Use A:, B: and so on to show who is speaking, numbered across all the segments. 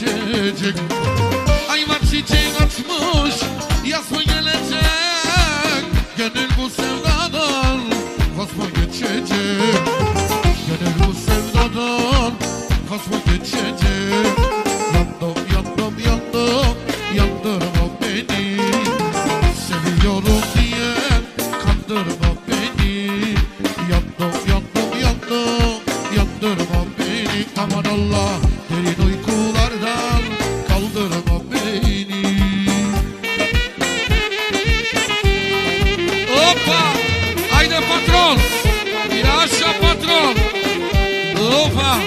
A: geçecek Ay var çiçek açmış Yaz mı gelecek. Gönül bu sevdadan mı geçecek. Gönül bu sevdadan mı geçecek. Yandım yandım yandım Yandırma beni. Seviyorum diye Kandırma beni. Yandım yandım yandım beni. Aman Allah
B: Opa!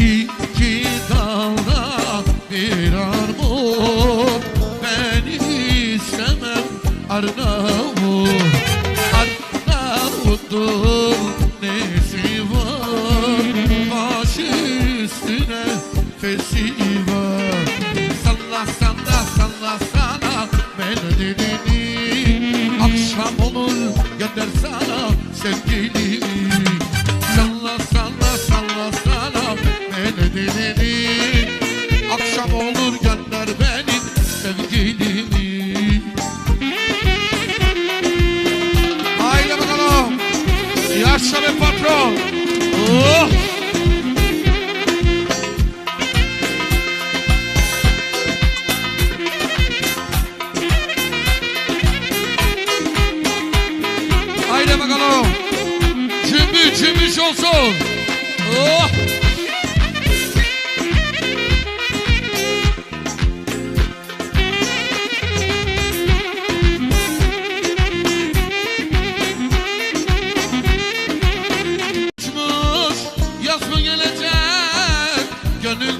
A: İki dalda bir armut Ben istemem Arnavut. Arnavut'un nesi var? Baş üstüne fesi var sevgilimi Salla salla salla salla melodini Akşam olur gönder benim sevgilimi Haydi bakalım. Yaşa be patron. Oh! Bakalım Cümbüş cümbüş olsun. Oh! Uçmuş yaz mı gelecek? Gönül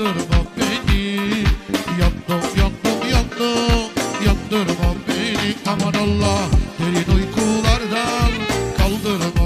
A: yandırma beni. Yandım yandım yandım. Yandırma beni. Aman Allah derin uykulardan kaldırma